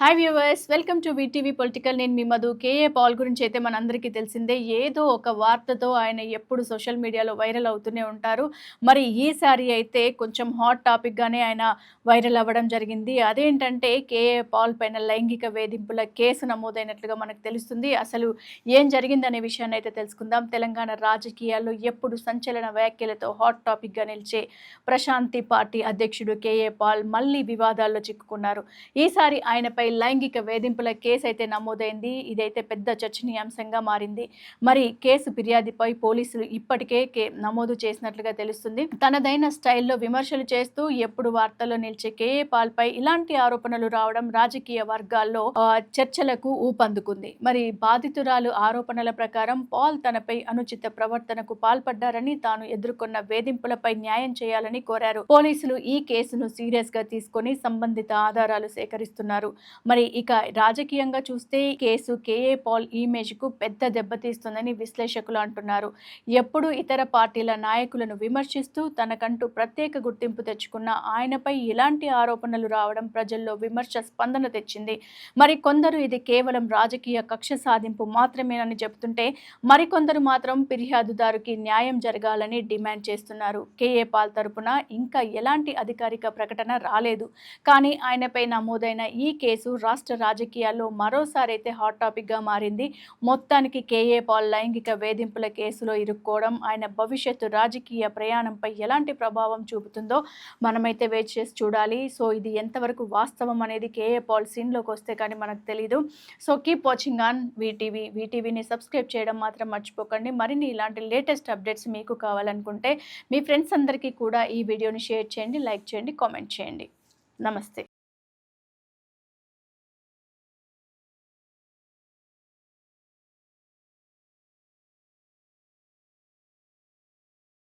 Hi viewers welcome to VTV political నేను మీ Madhu. KA Paul గురించి అయితే మనందరికీ తెలిసిందే. ఏదో ఒక వార్తతో ఆయన ఎప్పుడు సోషల్ మీడియాలో వైరల్ అవుతూనే ఉంటారు. మరి ఈసారి అయితే కొంచెం హాట్ టాపిక్గానే ఆయన వైరల్ అవ్వడం జరిగింది. అదేంటంటే కేఏ పాల్ పైన లైంగిక వేధింపుల కేసు నమోదైనట్లుగా మనకు తెలుస్తుంది. అసలు ఏం జరిగిందనే విషయాన్ని అయితే తెలుసుకుందాం. తెలంగాణ రాజకీయాల్లో ఎప్పుడు సంచలన వ్యాఖ్యలతో హాట్ టాపిక్గా నిలిచే ప్రశాంతి పార్టీ అధ్యక్షుడు కేఏ పాల్ మళ్ళీ వివాదాల్లో చిక్కుకున్నారు. ఈసారి ఆయనపై లైంగిక వేధింపుల కేసు అయితే నమోదైంది. ఇదైతే పెద్ద చర్చనీయాంశంగా మారింది. మరి కేసు ఫిర్యాదుపై పోలీసులు ఇప్పటికే కే నమోదు చేసినట్లుగా తెలుస్తుంది. తనదైన స్టైల్లో విమర్శలు చేస్తూ ఎప్పుడు వార్తల్లో నిలిచే కేఏ పాల్ పై ఇలాంటి ఆరోపణలు రావడం రాజకీయ వర్గాల్లో చర్చలకు ఊపందుకుంది. మరి బాధితురాలు ఆరోపణల ప్రకారం పాల్ తనపై అనుచిత ప్రవర్తనకు పాల్పడ్డారని తాను ఎదుర్కొన్న వేధింపులపై న్యాయం చేయాలని కోరారు. పోలీసులు ఈ కేసును సీరియస్గా తీసుకొని సంబంధిత ఆధారాలు సేకరిస్తున్నారు. మరి ఇక రాజకీయంగా చూస్తే కేసు కేఏ పాల్ ఇమేజ్కు పెద్ద దెబ్బతీస్తుందని విశ్లేషకులు అంటున్నారు. ఎప్పుడు ఇతర పార్టీల నాయకులను విమర్శిస్తూ తనకంటూ ప్రత్యేక గుర్తింపు తెచ్చుకున్న ఆయనపై ఇలాంటి ఆరోపణలు రావడం ప్రజల్లో విమర్శ స్పందన తెచ్చింది. మరి కొందరు ఇది కేవలం రాజకీయ కక్ష సాధింపు మాత్రమేనని చెబుతుంటే మరికొందరు మాత్రం ఫిర్యాదుదారుకి న్యాయం జరగాలని డిమాండ్ చేస్తున్నారు. కేఏ పాల్ తరపున ఇంకా ఎలాంటి అధికారిక ప్రకటన రాలేదు. కానీ ఆయనపై నమోదైన ఈ కేసు రాష్ట్ర రాజకీయాల్లో మరోసారి అయితే హాట్ టాపిక్గా మారింది. మొత్తానికి కేఏ పాల్ లైంగిక వేధింపుల కేసులో ఇరుక్కోవడం ఆయన భవిష్యత్తు రాజకీయ ప్రయాణంపై ఎలాంటి ప్రభావం చూపుతుందో మనమైతే వేచి చేసి చూడాలి. సో ఇది ఎంతవరకు వాస్తవం అనేది కేఏ పాల్ సీన్లోకి వస్తే కానీ మనకు తెలియదు so keep watching on VTV వీటీవీని subscribe చేయడం మాత్రం మర్చిపోకండి. మరిన్ని ఇలాంటి లేటెస్ట్ అప్డేట్స్ మీకు కావాలనుకుంటే మీ ఫ్రెండ్స్ అందరికీ కూడా ఈ వీడియోని షేర్ చేయండి లైక్ చేయండి కామెంట్ చేయండి. నమస్తే.